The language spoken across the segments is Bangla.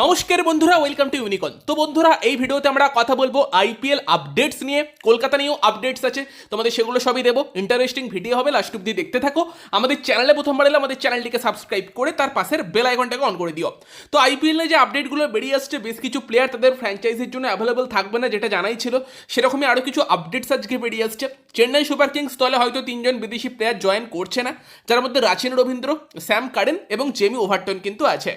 নমস্কার বন্ধুরা ওয়েলকাম টু ইউনিকন তো বন্ধুরা, এই ভিডিওতে আমরা কথা বলব আইপিএল আপডেটস নিয়ে। কলকাতা নিয়েও আপডেটস আছে, তোমাদের সেগুলো সবই দেবো। ইন্টারেস্টিং ভিডিও হবে লাস্ট অব্দি দেখতে থাকো। আমাদের চ্যানেলে প্রথমবার এলে আমাদের চ্যানেলটিকে সাবস্ক্রাইব করে তার পাশের বেল আইকনটাকে অন করে দিও। তো আইপিএল যে আপডেটগুলো বেরিয়ে আসছে, বেশ কিছু প্লেয়ার তাদের ফ্র্যাঞ্চাইজির জন্য অ্যাভেলেবল থাকবে না, যেটা জানাই ছিল। সেরকমই আরও কিছু আপডেটস আজকে বেরিয়ে আসছে। চেন্নাই সুপার কিংস দলে হয়তো তিনজন বিদেশি প্লেয়ার জয়েন করছে না। যার মধ্যে রাচিন রবীন্দ্র, স্যাম কারেন এবং জেমি ওভারটন কিন্তু আছে।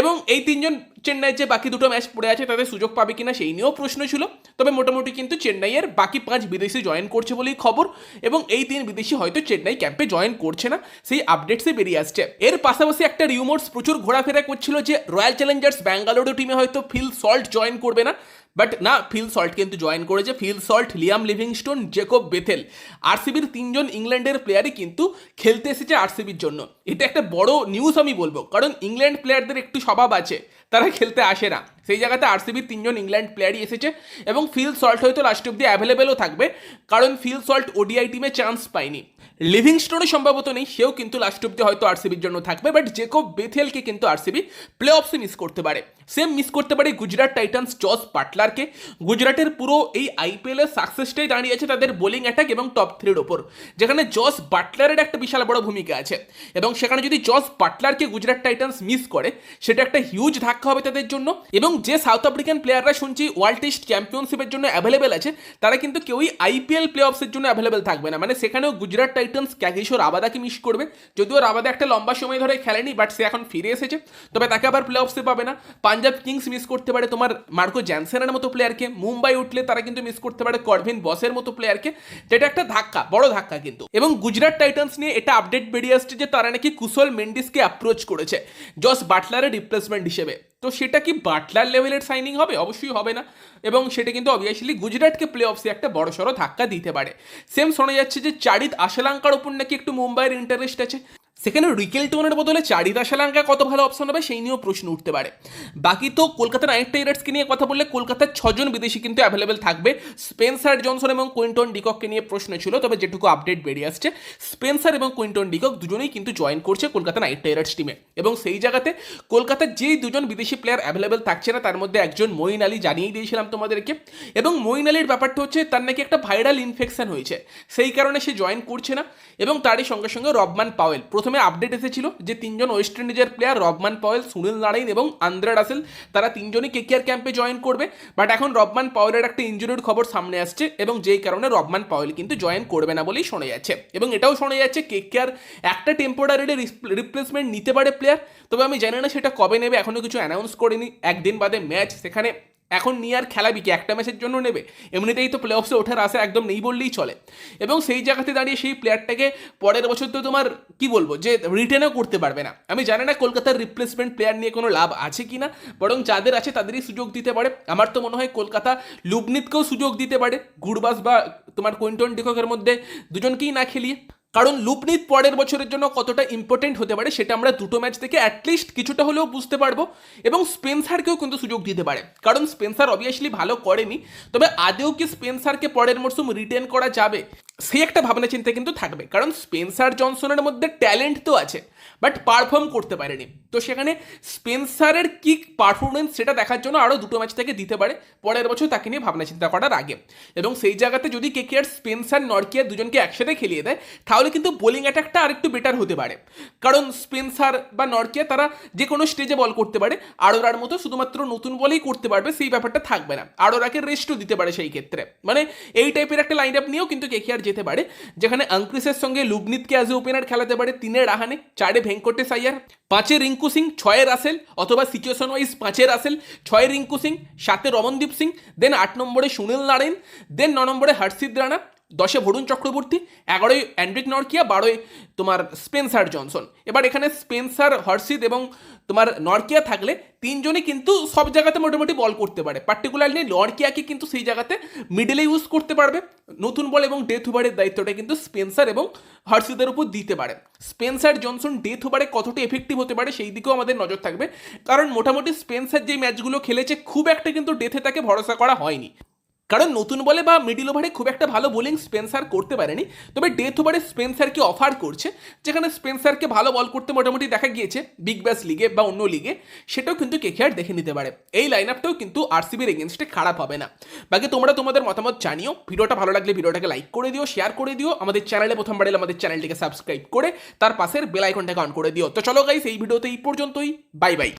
এবং এই তিনজন চেন্নাইয়ের যে বাকি দুটো ম্যাচ পড়ে আছে, তাদের সুযোগ পাবে কিনা সেই নিয়েও প্রশ্ন ছিল। তবে মোটামুটি কিন্তু চেন্নাইয়ের বাকি পাঁচ বিদেশি জয়েন করছে বলেই খবর এবং এই তিন বিদেশি হয়তো চেন্নাই ক্যাম্পে জয়েন করছে না, সেই আপডেটসে বেরিয়ে আসছে। এর পাশাপাশি একটা রিউমোর্স প্রচুর ঘোরাফেরা করছিল যে রয়্যাল চ্যালেঞ্জার্স ব্যাঙ্গালোর টিমে হয়তো ফিল সল্ট জয়েন করবে না। বাট না ফিল সল্ট কিন্তু জয়েন করেছে। Phil Salt Liam Livingstone Jacob Bethell আরসিবির তিনজন ইংল্যান্ডের প্লেয়ারই কিন্তু খেলতে এসেছে আরসিবির জন্য। এটা একটা বড় নিউজ আমি বলব। কারণ ইংল্যান্ড প্লেয়ারদের একটু স্বভাব আছে। তারা খেলতে আসে না। সেই জায়গাতে আরসিবির তিনজন ইংল্যান্ড প্লেয়ারই এসেছে। এবং ফিল সল্ট হয়তো লাস্ট অব্দি অ্যাভেলেবেলও থাকবে। কারণ ফিল সল্ট ওডিআই টিমে চান্স পায়নি। লিভিংস্টোনে সম্ভবত নেই, সেও কিন্তু লাস্ট অব্দি হয়তো আরসিবির জন্য থাকবে বাট জেকব বেথেলকে কিন্তু আরসিবি প্লে অফসে মিস করতে পারে। সেম মিস করতে পারে গুজরাট টাইটান্স জস পাটলারকে গুজরাটের পুরো এই আইপিএলের সাকসেসটাই দাঁড়িয়েছে তাদের বোলিং অ্যাটাক এবং টপ থ্রির ওপর, যেখানে জস বাটলারের একটা বিশাল বড় ভূমিকা আছে। এবং সেখানে যদি জস বাটলারকে গুজরাট টাইটান্স মিস করে, সেটা একটা হিউজ ধাক্কা হবে তাদের জন্য। এবং যে সাউথ আফ্রিকান প্লেয়াররা শুনছি ওয়ার্ল্ড টেস্ট চ্যাম্পিয়নশিপের জন্য অ্যাভেলেবেল আছে, তারা কিন্তু কেউই আইপিএল প্লে অফসের জন্য অ্যাভেলেবেল থাকবে না। মানে সেখানেও গুজরাট টাইটান্স ক্যাগেশ্বর রাবাদাকে মিস করবে। যদিও রাবাদা একটা লম্বা সময় ধরে খেলেনি বাট সে এখন ফিরে এসেছে। তবে তাকে আবার প্লে অফসে পাবে না। পাঞ্জাব কিংস মিস করতে পারে তোমার মার্কো জ্যানসেনের মতো প্লেয়ারকে মুম্বাই উঠলে তারা কিন্তু মিস করতে পারে করভিন বসের মতো প্লেয়ারকে যেটা একটা ধাক্কা, বড় ধাক্কা কিন্তু। এবং গুজরাট টাইটান্স নিয়ে এটা আপডেট বেরিয়ে আসছে যে তারা নাকি কুশল মেন্ডিসকে অ্যাপ্রোচ করেছে, জস বাটলারের রিপ্লেসমেন্ট হিসেবে। তো সেটা কি বাটলার লেভেলের সাইনিং হবে? অবশ্যই হবে না। এবং সেটা কিন্তু অবভিয়াসলি গুজরাটকে প্লে অফসে একটা বড়সড় ধাক্কা দিতে পারে। সেম শোনা যাচ্ছে যে চারিত আশালাঙ্কার ওপর নাকি একটু মুম্বাইয়ের ইন্টারেস্ট আছে। সেখানে রিকেল টোনের বদলে চারিত আশালাঙ্কা কত ভালো অপশন হবে সেই নিয়েও প্রশ্ন উঠতে পারে। বাকি তো কলকাতা নাইট রাইডার্সকে নিয়ে কথা বললে কলকাতার ছজন বিদেশি কিন্তু অ্যাভেলেবেল থাকবে। স্পেন্সার জনসন এবং কুইন্টন ডিকককে নিয়ে প্রশ্ন ছিল, তবে যেটুকু আপডেট বেরিয়ে আসছে, স্পেন্সার এবং কুইন্টন ডিকক দুজনেই কিন্তু জয়েন করছে কলকাতা নাইট রাইডার্স টিমে এবং সেই জায়গাতে কলকাতার যেই দুজন বিদেশি প্লেয়ার অ্যাভেলেবেল থাকছে না, তার মধ্যে একজন মঈন আলী জানিয়ে দিয়েছিলাম তোমাদেরকে। এবং মঈন আলীর ব্যাপারটা হচ্ছে, তার নাকি একটা ভাইরাল ইনফেকশন হয়েছে। সেই কারণে সে জয়েন করছে না, এবং তারই সঙ্গে সঙ্গে রবমান পাওয়েল প্রথমে আপডেট এসেছিল যে তিনজন ওয়েস্ট ইন্ডিজের player Rovman Powell Sunil Narine এবং আন্দ্রা রাসেল, তারা তিনজনই কেকেআর ক্যাম্পে জয়েন করবে। বাট এখন রবমান পাওয়েলের একটা ইঞ্জুরির খবর সামনে আসছে এবং যেই কারণে রবমান পাওয়েল কিন্তু জয়েন করবে না বলেই শোনা যাচ্ছে। এবং এটাও শোনা যাচ্ছে কেকেআর একটা টেম্পোরারি রিপ্লেসমেন্ট নিতে পারে প্লেয়ার তবে আমি জানি না সেটা কবে নেবে এখনও কিছু অ্যানাউন্স করেনি। একদিন বাদে ম্যাচ সেখানে এখন নিয়ে আর খেলাবি কি? একটা ম্যাচের জন্য নেবে? এমনিতেই তো প্লে অফসে ওঠার আশা একদম নেই বললেই চলে। এবং সেই জায়গাতে দাঁড়িয়ে সেই প্লেয়ারটাকে পরের বছর তো তোমার, কি বলব, যে রিটেনও করতে পারবে না। আমি জানি না কলকাতার রিপ্লেসমেন্ট প্লেয়ার নিয়ে কোনো লাভ আছে কি না বরং যাদের আছে তাদেরই সুযোগ দিতে পারে। আমার তো মনে হয় কলকাতা লুবনিতকেও সুযোগ দিতে পারে। গুরবাস বা তোমার কুইন্টন ডিককের মধ্যে দুজনকেই না খেলিয়ে। কারণ লুপনিত পরের বছরের জন্য কতটা ইম্পর্টেন্ট হতে পারে সেটা আমরা দুটো ম্যাচ থেকে অ্যাটলিস্ট কিছুটা হলেও বুঝতে পারব এবং স্পেন্সারকেও কিন্তু সুযোগ দিতে পারে। কারণ স্পেন্সার অবভিয়াসলি ভালো করেনি, তবে আদেও কি স্পেন্সারকে পরের মরশুম রিটেন করা যাবে? সেই একটা ভাবনা চিন্তা কিন্তু থাকবে। কারণ স্পেন্সার জনসনের মধ্যে ট্যালেন্ট তো আছে, বাট পারফর্ম করতে পারেনি। তো সেখানে স্পেন্সারের কি পারফরমেন্স সেটা দেখার জন্য আরও দুটো ম্যাচ থেকে দিতে পারে। পরের বছর তাকে নিয়ে ভাবনা চিন্তা করার আগে। এবং সেই জায়গাতে যদি কে কে আর স্পেন্সার, নরকিয়া দুজনকে একসাথে খেলিয়ে দেয়, তাহলে কিন্তু বোলিং অ্যাটাকটা আরেকটু বেটার হতে পারে। কারণ স্পেন্সার বা নরকিয়া তারা যে কোনো স্টেজে বল করতে পারে। আরোরার মতো শুধুমাত্র নতুন বলেই করতে পারবে, সেই ব্যাপারটা থাকবে না। আরোরাকে রেস্টও দিতে পারে সেই ক্ষেত্রে। মানে এই টাইপের একটা লাইন আপ নিয়েও কিন্তু কেকেআর যেতে পারে, যেখানে আঙ্ক্রিসের সঙ্গে লুবনিতকে অ্যাজ এ ওপেনার খেলাতে পারে তিনে রাহানে, চারে ভেঙ্কটেশ আইয়ার পাঁচে রিঙ্কু সিং ছয়ের আসেল অথবা সিচুয়েশন ওয়াইজ পাঁচের আসেল ছয় রিঙ্কু সিং, সাতে রমনদীপ সিং দেন আট নম্বরে সুনীল নারায়ণ দেন ন নম্বরে হর্ষিত রানা দশে ভরুণ চক্রবর্তী, এগারোই অ্যান্ড্রিক নরকিয়া, বারোই তোমার স্পেন্সার জনসন। এবার এখানে স্পেন্সার, হর্ষিত এবং তোমার নরকিয়া থাকলে তিনজনই কিন্তু সব জায়গাতে মোটামুটি বল করতে পারে। পার্টিকুলারলি নরকিয়াকে কিন্তু সেই জায়গাতে মিডলে ইউজ করতে পারবে। নতুন বল এবং ডেথ ওভারের দায়িত্বটা কিন্তু স্পেন্সার এবং হর্ষিতের উপর দিতে পারে। স্পেন্সার জনসন ডেথ ওভারে কতটা এফেক্টিভ হতে পারে সেই দিকেও আমাদের নজর থাকবে। কারণ মোটামুটি স্পেন্সার যে ম্যাচগুলো খেলেছে, খুব একটা কিন্তু ডেথে তাকে ভরসা করা হয়নি। কারণ নতুন বলে বা মিডিল ওভারে খুব একটা ভালো বোলিং স্পেন্সার করতে পারেনি। তবে ডেথ ওভারে স্পেন্সারকে অফার করছে, যেখানে স্পেন্সারকে ভালো বল করতে মোটামুটি দেখা গিয়েছে বিগ ব্যাস লিগে বা অন্য লিগে সেটাও কিন্তু কেকেআর দেখে নিতে পারে। এই লাইন আপটাও কিন্তু আরসিবির এগেনস্টে খারাপ হবে না। বাকি তোমরা তোমাদের মতামত জানিও। ভিডিওটা ভালো লাগলে ভিডিওটাকে লাইক করে দিও শেয়ার করে দিও। আমাদের চ্যানেলে প্রথমবার এলে আমাদের চ্যানেলটিকে সাবস্ক্রাইব করে, তার পাশের বেল আইকনটাকে অন করে দিও। তো চলো গাইস এই ভিডিওতে এই পর্যন্তই। Bye bye